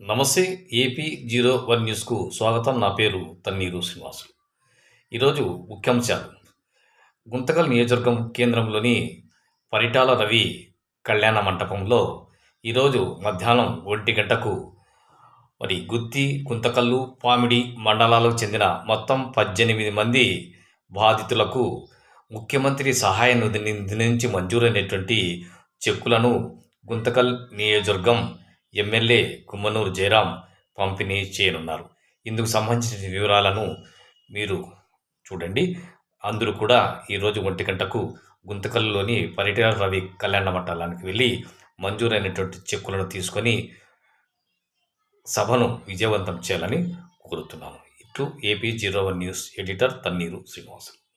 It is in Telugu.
నమస్తే ఏపీ జీరో వన్ న్యూస్కు స్వాగతం. నా పేరు తన్నీరు శ్రీనివాసులు. ఈరోజు ముఖ్యాంశాలు. గుంతకల్ నియోజకవర్గం కేంద్రంలోని పరిటాల రవి కళ్యాణ మంటపంలో ఈరోజు మధ్యాహ్నం ఒంటి గంటకు మరి గుత్తి గుంతకల్లు పామిడి మండలాలకు చెందిన మొత్తం పద్దెనిమిది మంది బాధితులకు ముఖ్యమంత్రి సహాయ నిధి నుంచి మంజూరైనటువంటి చెక్కులను గుంతకల్ నియోజకవర్గం ఎమ్మెల్యే కుమ్మనూరు జయరాం పంపిణీ చేయనున్నారు. ఇందుకు సంబంధించిన వివరాలను మీరు చూడండి. అందరూ కూడా ఈరోజు ఒంటి గంటకు గుంతకల్లులోని పర్యటన రవి కళ్యాణ మండలానికి వెళ్ళి మంజూరైనటువంటి చెక్కులను తీసుకొని సభను విజయవంతం చేయాలని కోరుతున్నాను ఇట్లు AP zero one news editor Tanneeru Srinivasulu.